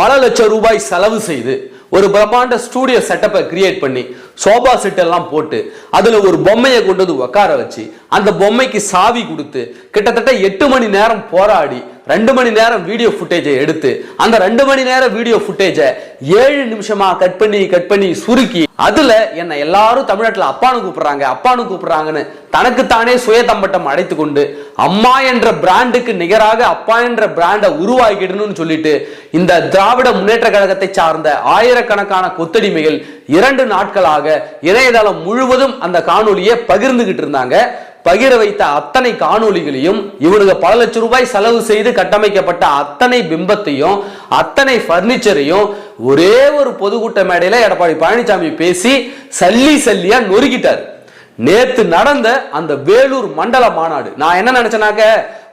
பல லட்சம் ரூபாய் செலவு செய்து ஒரு பிரம்மாண்ட ஸ்டூடியோ செட்டப்பை கிரியேட் பண்ணி சோபா செட் எல்லாம் போட்டு அதுல ஒரு பொம்மையை கொண்டு வந்து உட்கார வச்சு அந்த பொம்மைக்கு சாவி கொடுத்து கிட்டத்தட்ட எட்டு மணி நேரம் போராடி ரெண்டு மணி நேரம் வீடியோ ஃபுட்டேஜை எடுத்து அந்த ரெண்டு மணி நேரம் வீடியோ ஃபுட்டேஜை ஏழு நிமிஷமா கட் பண்ணி கட் பண்ணி சுருக்கி அதுல என்னை எல்லாரும் தமிழ்நாட்டில் அப்பானு கூப்பிடுறாங்க அப்பானு கூப்பிடுறாங்கன்னு தனக்குத்தானே சுயதம்பட்டம் அடைத்து கொண்டு அம்மா என்ற பிராண்டுக்கு நிகராக அப்பா என்ற பிராண்டை உருவாக்கிடணும்னு சொல்லிட்டு இந்த திராவிட முன்னேற்ற கழகத்தை சார்ந்த ஆயிரக்கணக்கான கொத்தடிமைகள் இரண்டு நாட்களாக இணையதளம் முழுவதும் அந்த காணொலியை பகிர்ந்துகிட்டு இருந்தாங்க. பகிர வைத்த அத்தனை காணொளிகளையும் இவனுக்கு பல லட்சம் ரூபாய் செலவு செய்து கட்டமைக்கப்பட்ட அத்தனை பிம்பத்தையும் அத்தனை பர்னிச்சரையும் ஒரே ஒரு பொதுக்கூட்ட மேடையில எடப்பாடி பழனிசாமி பேசி சல்லி சல்லியா நொறுக்கிட்டார். நேத்து நடந்த அந்த வேலூர் மண்டல மாநாடு. நான் என்ன நினைச்சேனாக்க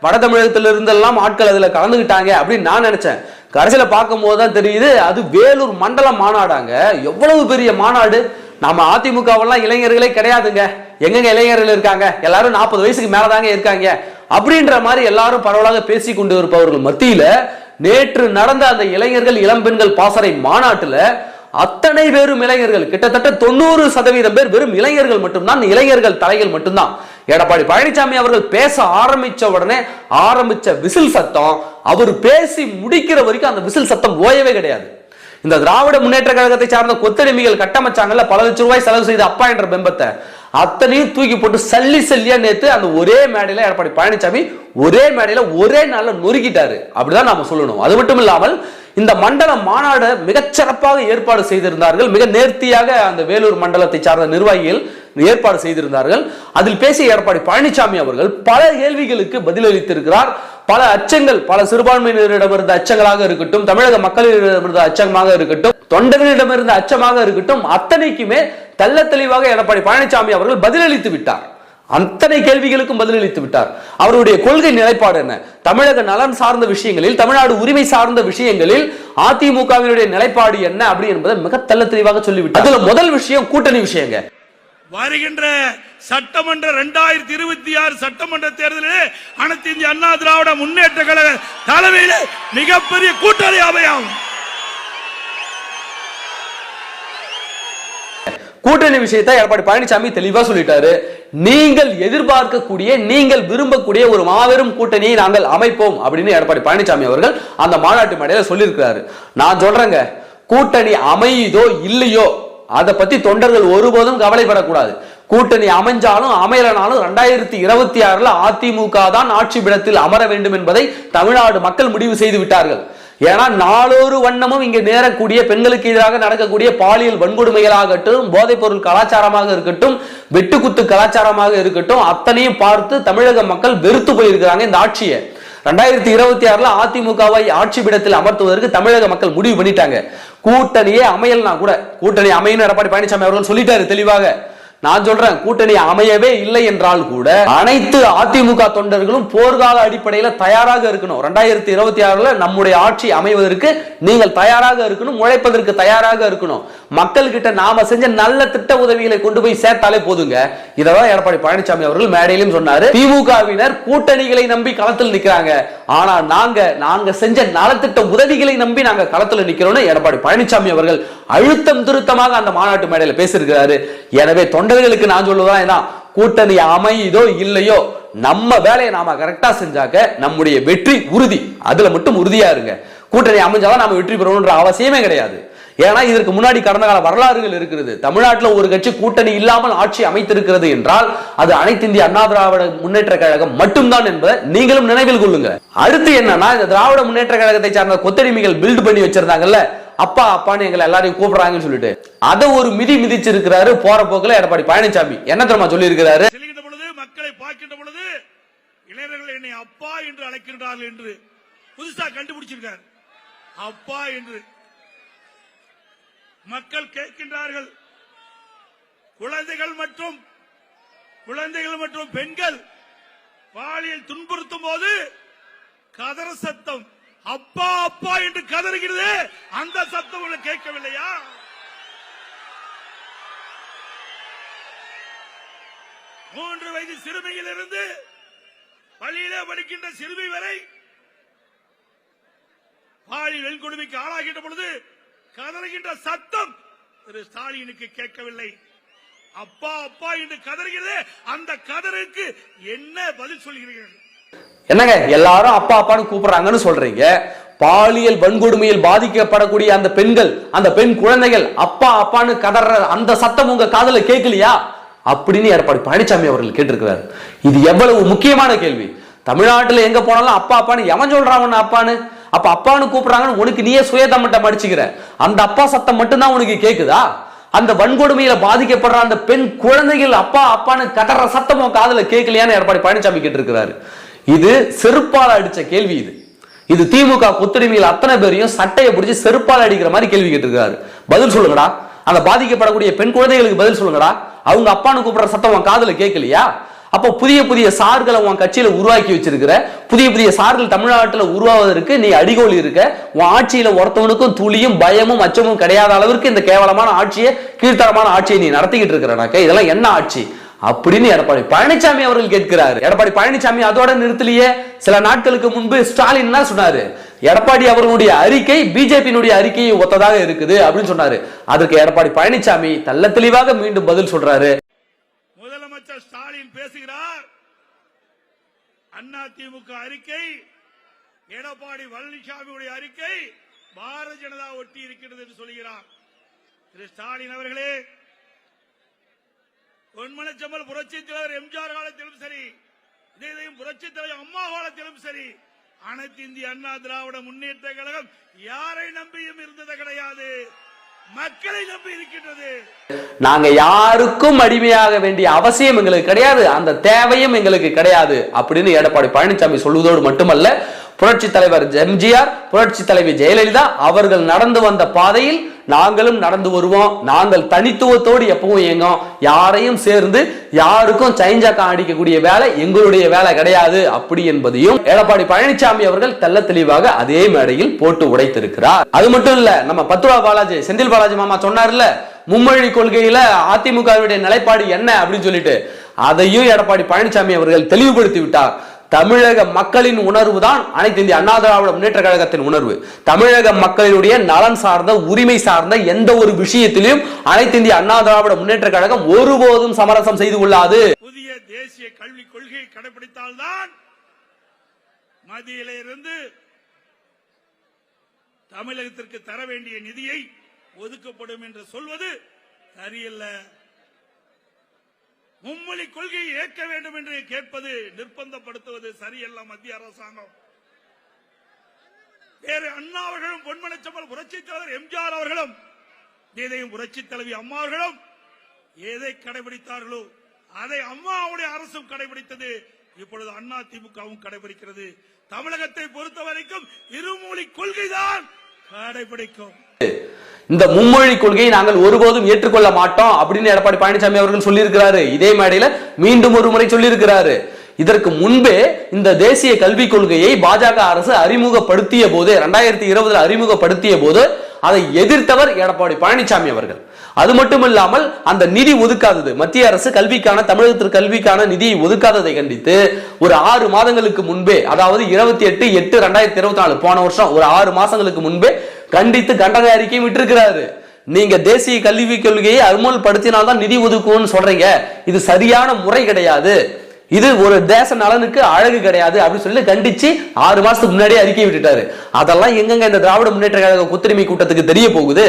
வட தமிழகத்துல இருந்தெல்லாம் ஆட்கள் அதுல கலந்துக்கிட்டாங்க அப்படின்னு நான் நினைச்சேன். கடைசியில் பார்க்கும்போது தான் தெரியுது அது வேலூர் மண்டல மாநாடாங்க. எவ்வளவு பெரிய மாநாடு? நம்ம அதிமுகவெல்லாம் இளைஞர்களே கிடையாதுங்க. எங்கெங்க இளைஞர்கள் இருக்காங்க? எல்லாரும் நாற்பது வயசுக்கு மேலே தாங்க இருக்காங்க. அப்படின்ற மாதிரி எல்லாரும் பரவலாக பேசி கொண்டு இருப்பவர்கள் மத்தியில் நேற்று நடந்த அந்த இளைஞர்கள் இளம்பெண்கள் பாசறை மாநாட்டில் அத்தனை பேரும் இளைஞர்கள் கிட்டத்தட்ட தொண்ணூறு சதவீதம் பேர் வெறும் இளைஞர்கள் மட்டும்தான் இளைஞர்கள் தலைகள் மட்டும்தான். எடப்பாடி பழனிசாமி அவர்கள் பேச ஆரம்பிச்ச உடனே ஆரம்பிச்ச விசில் சத்தம் அவர் பேசி முடிக்கிற வரைக்கும் அந்த விசில் சத்தம் ஓயவே கிடையாது. இந்த திராவிட முன்னேற்ற கழகத்தை சார்ந்த கொத்தடிமைகள் கட்டமைச்சாங்கல்ல பல லட்சம் ரூபாய் செலவு செய்த அப்பா என்ற பிம்பத்தை. அத்தனையும் தூக்கி போட்டு சல்லி சல்லியா நேத்து அந்த ஒரே மேடையில எடப்பாடி பழனிசாமி ஒரே மேடையில ஒரே நாள்ல நொறுக்கிட்டாரு. அப்படிதான் நாம சொல்லணும். அது மட்டும் இல்லாமல் இந்த மண்டல மாநாடு மிகச்சிறப்பாக ஏற்பாடு செய்திருந்தார்கள். மிக நேர்த்தியாக அந்த வேலூர் மண்டலத்தை சார்ந்த நிர்வாகிகள் ஏற்பாடு செய்திருந்தார்கள். அதில் பேசிய எடப்பாடி பழனிசாமி அவர்கள் பல கேள்விகளுக்கு பதிலளித்திருக்கிறார். பல அச்சங்கள் பல சிறுபான்மையினரிடமிருந்த அச்சங்களாக இருக்கட்டும் தமிழக மக்களிடமிருந்த அச்சமாக இருக்கட்டும் தொண்டர்களிடமிருந்த அச்சமாக இருக்கட்டும் அத்தனைக்குமே தெல்ல தெளிவாக எடப்பாடி பழனிசாமி அவர்கள் பதிலளித்து விட்டார். அத்தனை கேள்விகளுக்கும் பதிலளித்து விட்டார். அவருடைய கொள்கை நிலைப்பாடு என்ன? தமிழக நலன் சார்ந்த விஷயங்களில் தமிழ்நாடு உரிமை சார்ந்த விஷயங்களில் அதிமுகவினுடைய நிலைப்பாடு என்ன? அப்படி என்பதை மிக தெல்ல தெளிவாக சொல்லிவிட்டார். அதுல முதல் விஷயம் கூட்டணி விஷயங்க. வருகின்ற சட்டமன்ற இரண்டாயிரத்தி இருபத்தி ஆறு சட்டமன்ற தேர்தலில் அனைத்து இந்திய அண்ணா திராவிட முன்னேற்ற கழக தலைமையில் மிகப்பெரிய கூட்டணி அமையாகும் கூட்டணி விஷயத்தை எடப்பாடி பழனிசாமி தெளிவா சொல்லிட்டாரு. நீங்கள் எதிர்பார்க்கக்கூடிய நீங்கள் விரும்பக்கூடிய ஒரு மாபெரும் கூட்டணியை நாங்கள் அமைப்போம் அப்படின்னு எடப்பாடி பழனிசாமி அவர்கள் அந்த மாநாட்டு மேடையில சொல்லியிருக்கிறாரு. நான் சொல்றேங்க கூட்டணி அமையுதோ இல்லையோ அதை பத்தி தொண்டர்கள் ஒருபோதும் கவலைப்படக்கூடாது. கூட்டணி அமைஞ்சாலும் அமையலனாலும் ரெண்டாயிரத்தி இருபத்தி ஆறுல அதிமுக தான் ஆட்சி பிடத்தில் அமர வேண்டும் என்பதை தமிழ்நாடு மக்கள் முடிவு செய்து விட்டார்கள். ஏன்னா நாளொரு வண்ணமும் இங்கே நேரக்கூடிய பெண்களுக்கு எதிராக நடக்கக்கூடிய பாலியல் வன்கொடுமைகளாகட்டும் போதைப் பொருள் கலாச்சாரமாக இருக்கட்டும் வெட்டுக்குத்து கலாச்சாரமாக இருக்கட்டும் அத்தனையும் பார்த்து தமிழக மக்கள் வெறுத்து போயிருக்கிறாங்க இந்த ஆட்சியை. ரெண்டாயிரத்தி இருபத்தி ஆறுல அதிமுகவை ஆட்சி பீடத்தில் அமர்த்துவதற்கு தமிழக மக்கள் முடிவு பண்ணிட்டாங்க. கூட்டணியே அமையல்னா கூட கூட்டணி அமையும் எடப்பாடி பழனிசாமி அவர்கள் சொல்லிட்டாரு தெளிவாக. நான் சொல்றேன் கூட்டணி அமையவே இல்லை என்றால் கூட அனைத்து அதிமுக தொண்டர்களும் போர்க்கால அடிப்படையில தயாராக இருக்கணும். ரெண்டாயிரத்தி இருபத்தி ஆறுல நம்முடைய ஆட்சி அமைவதற்கு நீங்கள் தயாராக இருக்கணும் உழைப்பதற்கு தயாராக இருக்கணும். மக்கள் கிட்ட நாம செஞ்ச நல்ல திட்ட உதவிகளை கொண்டு போய் சேர்த்தாலே போதுங்க. இதெல்லாம் எடப்பாடி பழனிசாமி அவர்கள் மேடையிலும் சொன்னாரு. திமுகவினர் கூட்டணிகளை நம்பி களத்தில் நிக்கிறாங்க. ஆனா நாங்க நாங்க செஞ்ச நலத்திட்ட உதவிகளை நம்பி நாங்க களத்துல நிக்கிறோம்னு எடப்பாடி பழனிசாமி அவர்கள் அழுத்தம் திருத்தமாக அந்த மாநாட்டு மேடையில் பேசியிருக்கிறாரு. எனவே தொண்டர்களுக்கு நான் சொல்லுவதா இதான் கூட்டணி அமையுதோ இல்லையோ நம்ம வேலையை நாம கரெக்டா செஞ்சாக்க நம்முடைய வெற்றி உறுதி. அதுல மட்டும் உறுதியா இருங்க. கூட்டணி அமைஞ்சாதான் நாம வெற்றி பெறணும்ன்ற அவசியமே கிடையாது. ஏன்னா இதற்கு முன்னாடி கடந்த கால வரலாறுகள் இருக்கிறது. தமிழ்நாட்டில் ஒரு கட்சி கூட்டணி இல்லாமல் ஆட்சி அமைத்திருக்கிறது என்றால் அது அனைத்து இந்திய அண்ணா திராவிட முன்னேற்ற கழகம் மட்டும்தான் என்பதை நீங்களும் நினைவில் கொள்ளுங்க. அடுத்து என்னன்னா இந்த திராவிட முன்னேற்ற கழகத்தை சார்ந்த கொத்தடிமைகள் பில்டு பண்ணி வச்சிருந்தாங்கல்ல அப்பா அப்பான்னு எங்களை எல்லாரையும் கூப்பிடுறாங்கன்னு சொல்லிட்டு. அதை ஒரு மிதி மிதிச்சிருக்கிறாரு போற போக்குல எடப்பாடி பழனிசாமி. என்ன தெரியுமா சொல்லி இருக்கிறாரு பொழுது மக்களை பார்க்கின்ற பொழுது இளைஞர்கள் என்னை அப்பா என்று அழைக்கின்றார்கள் என்று புதுசா கண்டுபிடிச்சிருக்கார். அப்பா என்று. மக்கள் கேட்கின்றார்கள். குழந்தைகள் மற்றும் குழந்தைகள் மற்றும் பெண்கள் பாலியல் துன்புறுத்தும் போது கதற சத்தம். அப்பா அப்பா என்று கதறுகிறது. அந்த சத்தம் உங்களுக்கு கேட்கவில்லையா? மூன்று வயது சிறுமியிலிருந்து பள்ளியிலே படிக்கின்ற சிறுமி வரை பாலியல் வெண்கொடுமைக்கு ஆளாகின்ற பொழுது கதறுகின்ற சத்தம் திரு ஸ்டாலினுக்கு கேட்கவில்லை. அப்பா அப்பா என்று கதறுகிறது. அந்த கதருக்கு என்ன பதில் சொல்கிறீர்கள்? என்னங்க எல்லாரும் அப்பா அப்பான்னு கூப்பிடுறாங்கன்னு சொல்றீங்க. பாலியல் வன்கொடுமையில் பாதிக்கப்படக்கூடிய அந்த பெண்கள் அந்த பெண் குழந்தைகள் அப்பா அப்பான்னு கதற அந்த சத்தம் உங்க காதுல கேட்கலையா? அப்படின்னு எடப்பாடி பழனிசாமி அவர்கள் கேட்டிருக்கிறார். இது எவ்வளவு முக்கியமான கேள்வி. தமிழ்நாட்டுல எங்க போனாலும் அப்பா அப்பான்னு எவன் சொல்றான் அப்பான்னு? அப்ப அப்பான்னு கூப்பிடுறாங்கன்னு உனக்கு நீயே சுயதமட்டம் அடிச்சுக்கிற அந்த அப்பா சத்தம் மட்டும்தான் உனக்கு கேக்குதா? அந்த வன்கொடுமையில பாதிக்கப்படுற அந்த பெண் குழந்தைகள் அப்பா அப்பான்னு கதற சத்தம் உன் காதுல கேட்கலையான்னு எடப்பாடி பழனிசாமி கேட்டிருக்கிறாரு. இது செருப்பால் அடிச்ச கேள்வி இது. இது திமுக கொத்துரிமையில் அத்தனை பேரையும் சட்டையை பிடிச்சி செருப்பால் அடிக்கிற மாதிரி கேள்வி கேட்டிருக்காரு. பதில் சொல்லுங்கடா. அந்த பாதிக்கப்படக்கூடிய பெண் குழந்தைகளுக்கு பதில் சொல்லுங்கடா. அவங்க அப்பான்னு கூப்பிடுற சத்தம் உன் காதுல கேட்கலையா? அப்போ புதிய புதிய சார்களை உன் கட்சியில உருவாக்கி வச்சிருக்கிற புதிய புதிய சார்கள் தமிழ்நாட்டுல உருவாவதற்கு நீ அடிகோல் இருக்க உன் ஆட்சியில ஒருத்தவனுக்கும் துளியும் பயமும் அச்சமும் கிடையாத அளவிற்கு இந்த கேவலமான ஆட்சியை கீழ்த்தரமான ஆட்சியை நீ நடத்திக்கிட்டு இருக்கிறனாக்க இதெல்லாம் என்ன ஆட்சி? அப்படின்னு எடப்பாடி பழனிசாமி அவர்கள் கேட்கிறார். எடப்பாடி பழனிசாமி அதோட நிறுத்தலையே சில நாட்களுக்கு முன்பு ஸ்டாலின் சொன்னாரு. எடப்பாடி அவர்களுடைய அறிக்கை பிஜேபியினுடைய அறிக்கையை ஒத்ததாக இருக்குது அப்படின்னு சொன்னாரு. அதற்கு எடப்பாடி பழனிசாமி தள்ள தெளிவாக மீண்டும் பதில் சொல்றாரு. முதலமைச்சர் ஸ்டாலின் பேசுகிறார். அண்ணா திமுக அறிக்கை எடப்பாடி பழனிசாமியுடைய அறிக்கை பாரதிய ஜனதா ஒட்டி இருக்கிறது என்று சொல்கிறார். திரு ஸ்டாலின் அவர்களே பொன்மனச்செம்மல் புரட்சி தலைவர் எம்ஜிஆர் காலத்திலும் சரி இதே இதையும் புரட்சி தலைவர் அம்மா காலத்திலும் சரி அனைத்து இந்திய அண்ணா திராவிட முன்னேற்ற கழகம் யாரை நம்பியும் இருந்தது கிடையாது. மக்களை நம்பி இருக்கின்றது. நாங்க யாருக்கும் அடிமையாக வேண்டிய அவசியம் எங்களுக்கு கிடையாது. அந்த தேவையும் எங்களுக்கு கிடையாது. அப்படின்னு எடப்பாடி பழனிசாமி சொல்வதோடு மட்டுமல்ல புரட்சி தலைவர் எம்ஜிஆர் புரட்சி தலைவி ஜெயலலிதா அவர்கள் நடந்து வந்த பாதையில் நாங்களும் நடந்து வருவோம். நாங்கள் தனித்துவத்தோடு எப்பவும் இயங்கும் யாரையும் சேர்ந்து யாருக்கும் சைஞ்சாக்கம் அடிக்கக்கூடிய வேலை எங்களுடைய வேலை கிடையாது. அப்படி என்பதையும் எடப்பாடி பழனிசாமி அவர்கள் தெள்ள தெளிவாக அதே மேடையில் போட்டு உடைத்திருக்கிறார். அது மட்டும் இல்ல நம்ம பத்துவா பாலாஜி செந்தில் பாலாஜி மாமா சொன்னார்ல மும்மொழி கொள்கையில அதிமுகவுடைய நிலைப்பாடு என்ன அப்படின்னு சொல்லிட்டு அதையும் எடப்பாடி பழனிசாமி அவர்கள் தெளிவுபடுத்தி விட்டார். தமிழக மக்களின் உணர்வு தான் அனைத்து இந்திய அண்ணா திராவிட முன்னேற்ற கழகத்தின் உணர்வு. தமிழக மக்களினுடைய நலன் சார்ந்த உரிமை சார்ந்த எந்த ஒரு விஷயத்திலும் அனைத்து இந்திய அண்ணா திராவிட முன்னேற்ற கழகம் ஒருபோதும் சமரசம் செய்து கொள்ளாது. புதிய தேசிய கல்விக் கொள்கையை கடைபிடித்தால்தான் மத்தியில இருந்து தமிழகத்திற்கு தர வேண்டிய நிதியை ஒதுக்கப்படும் என்று சொல்வது சரியல்ல. மும்மொழி கொள்கையை ஏற்க வேண்டும் என்று கேட்பது நிர்பந்தப்படுத்துவது சரியல்ல மத்திய அரசாங்கம். வேறு அண்ணா அவர்களும் பொன்மனச்சம்பல் புரட்சித் தலைவர் எம்ஜிஆர் அவர்களும் இதையும் புரட்சி தலைவி அம்மா அவர்களும் எதை கடைபிடித்தார்களோ அதை அம்மாவுடைய அரசும் கடைபிடித்தது. இப்பொழுது அண்ணா திமுகவும் கடைபிடிக்கிறது. தமிழகத்தை பொறுத்த வரைக்கும் இருமொழி கொள்கைதான். இந்த மும்மொழி கொள்கையை நாங்கள் ஒருபோதும் ஏற்றுக்கொள்ள மாட்டோம் அப்படின்னு எடப்பாடி பழனிசாமி அவர்கள் சொல்லியிருக்கிறாரு. இதே மேடையில மீண்டும் ஒரு முறை சொல்லியிருக்கிறாரு. இதற்கு முன்பே இந்த தேசிய கல்விக் கொள்கையை பாஜக அரசு அறிமுகப்படுத்திய போது இரண்டாயிரத்தி இருபதுல அறிமுகப்படுத்திய போது அதை எதிர்த்தவர் எடப்பாடி பழனிசாமி அவர்கள். அது மட்டும் இல்லாமல் அந்த நிதி ஒதுக்காதது. மத்திய அரசு கல்விக்கான தமிழகத்திற்கு கல்விக்கான நிதியை ஒதுக்காததை கண்டித்து ஒரு ஆறு மாதங்களுக்கு முன்பே அதாவது இருபத்தி எட்டு எட்டு ரெண்டாயிரத்தி இருபத்தி நாலு போன வருஷம் ஒரு ஆறு மாசங்களுக்கு முன்பே கண்டித்து கண்டன அறிக்கையும் விட்டிருக்கிறாரு. நீங்க தேசிய கல்வி கொள்கையை அமல்படுத்தினால்தான் நிதி ஒதுக்குவோம்னு சொல்றீங்க. இது சரியான முறை கிடையாது. இது ஒரு தேச நலனுக்கு அழகு கிடையாது அப்படின்னு சொல்லி கண்டிச்சு ஆறு மாசத்துக்கு முன்னாடியே அறிக்கை விட்டுட்டாரு. அதெல்லாம் எங்கெங்க இந்த திராவிட முன்னேற்ற கழக குத்துரிமை கூட்டத்துக்கு தெரிய போகுது?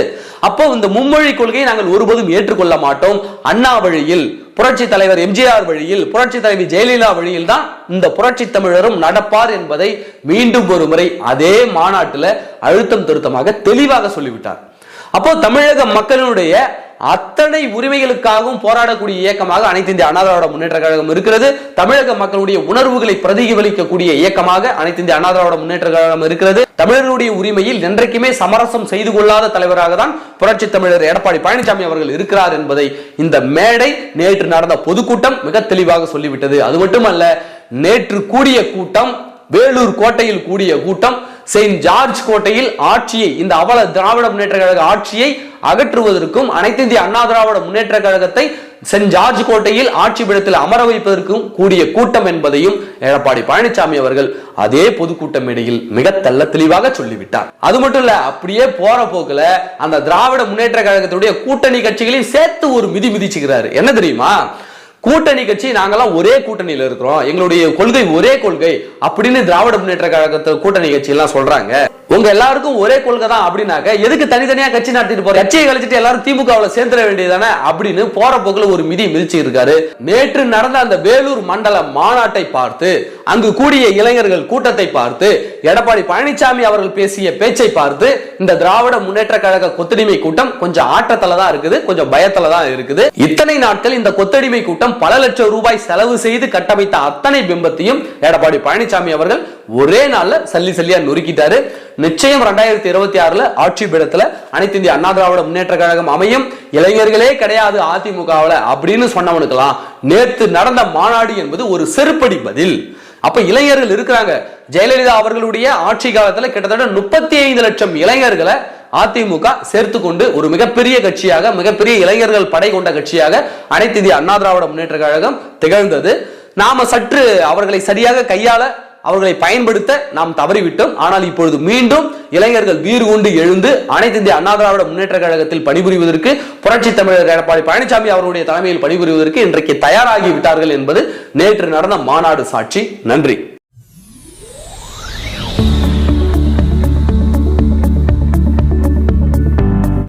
அப்போ இந்த மும்மொழி கொள்கையை நாங்கள் ஒருபோதும் ஏற்றுக்கொள்ள மாட்டோம். அண்ணா வழியில் புரட்சி தலைவர் எம்ஜிஆர் வழியில் புரட்சி தலைவி ஜெயலலிதா வழியில் தான் இந்த புரட்சி தமிழரும் நடப்பார் என்பதை மீண்டும் ஒரு முறை அதே மாநாட்டில் அழுத்தம் திருத்தமாக தெளிவாக சொல்லிவிட்டார். அப்போ தமிழக மக்களினுடைய அத்தனை உரிமைகளுக்காகவும் போராடக்கூடிய இயக்கமாக அனைத்து இந்திய அண்ணா திராவிட முன்னேற்ற கழகம் இருக்கிறது. தமிழக மக்களுடைய உணர்வுகளை பிரதிபலிக்கக்கூடிய இயக்கமாக அனைத்து இந்திய அண்ணா திராவிட முன்னேற்ற கழகம் இருக்கிறது. தமிழர்களுடைய உரிமையில் என்றைக்குமே சமரசம் செய்து கொள்ளாத தலைவராக தான் புரட்சி தமிழர் எடப்பாடி பழனிசாமி அவர்கள் இருக்கிறார் என்பதை இந்த மேடை நேற்று நடந்த பொதுக்கூட்டம் மிக தெளிவாக சொல்லிவிட்டது. அது மட்டுமல்ல நேற்று கூடிய கூட்டம் வேலூர் கோட்டையில் கூடிய கூட்டம் செயின்ட் ஜார்ஜ் கோட்டையில் ஆட்சியை இந்த அவல திராவிட முன்னேற்ற கழக ஆட்சியை அகற்றுவதற்கும் அனைத்து இந்திய அண்ணா திராவிட முன்னேற்ற கழகத்தை சென்ட் ஜார்ஜ் கோட்டையில் ஆட்சி பீடத்தில் அமர வைப்பதற்கும் கூடிய கூட்டம் என்பதையும் எடப்பாடி பழனிசாமி அவர்கள் அதே பொதுக்கூட்ட மேடையில் மிக தெல்ல தெளிவாக சொல்லிவிட்டார். அது மட்டும் இல்ல அப்படியே போற போக்குல அந்த திராவிட முன்னேற்ற கழகத்துடைய கூட்டணி கட்சிகளையும் சேர்த்து ஒரு மிதி மிதிச்சுக்கிறாரு. என்ன தெரியுமா? கூட்டணி கட்சி நாங்கெல்லாம் ஒரே கூட்டணியில இருக்கிறோம். எங்களுடைய கொள்கை ஒரே கொள்கை. அப்படின்னு திராவிட முன்னேற்ற கழகத்தை கூட்டணி கட்சி எல்லாம் சொல்றாங்க. உங்க எல்லாருக்கும் ஒரே கொள்கை தான் அப்படின்னாக்க எதுக்கு தனித்தனியா கட்சி நடத்திட்டு போற கட்சியை கழிச்சிட்டு எல்லாரும் திமுகவுல சேர்ந்துட வேண்டியதானே அப்படின்னு போற போக்குல ஒரு மிதி மிதிச்சு இருக்காரு நேற்று நடந்த அந்த வேலூர் மண்டல மாநாட்டை பார்த்து அங்கு கூடிய இளைஞர்கள் கூட்டத்தை பார்த்து எடப்பாடி பழனிசாமி அவர்கள் பேசிய பேச்சை பார்த்து இந்த திராவிட முன்னேற்ற கழக கொத்தடிமை கூட்டம் கொஞ்சம் ஆட்டத்துல தான் இருக்குது கொஞ்சம் பயத்துல தான் இருக்குது. இத்தனை நாட்கள் இந்த கொத்தடிமை கூட்டம் பல லட்சம் ரூபாய் செலவு செய்து கட்டமைத்த அத்தனை பிம்பத்தையும் எடப்பாடி பழனிசாமி அவர்கள் ஒரே நாள்ல சல்லி சல்லியா நொறுக்கிட்டாரு. நிச்சயம் ரெண்டாயிரத்தி இருபத்தி ஆறுல ஆட்சி பீடத்துல அனைத்து இந்திய அண்ணா திராவிட முன்னேற்ற கழகம் அமையும். இளைஞர்களே கிடையாது அதிமுகவில் அப்படின்னு சொன்னவனுக்கெல்லாம் நேற்று நடந்த மாநாடு என்பது ஒரு செருப்படி பதில். அப்ப இளைஞர்கள் இருக்கிறாங்க. ஜெயலலிதா அவர்களுடைய ஆட்சி காலத்துல கிட்டத்தட்ட முப்பத்தி ஐந்து லட்சம் இளைஞர்களை அதிமுக சேர்த்து கொண்டு ஒரு மிகப்பெரிய கட்சியாக மிகப்பெரிய இளைஞர்கள் படை கொண்ட கட்சியாக அனைத்து இந்திய அண்ணா திராவிட முன்னேற்ற கழகம் திகழ்ந்தது. நாம சற்று அவர்களை சரியாக கையாள அவர்களை பயன்படுத்த நாம் தவறிவிட்டோம். ஆனால் இப்பொழுது மீண்டும் இளைஞர்கள் வீறு கொண்டு எழுந்து அனைத்து இந்திய அண்ணா திராவிட முன்னேற்ற கழகத்தில் பணிபுரிவதற்கு புரட்சி தமிழர் எடப்பாடி பழனிசாமி அவருடைய தலைமையில் பணிபுரிவதற்கு இன்றைக்கு தயாராகி விட்டார்கள் என்பது நேற்று நடந்த மாநாடு சாட்சி. நன்றி.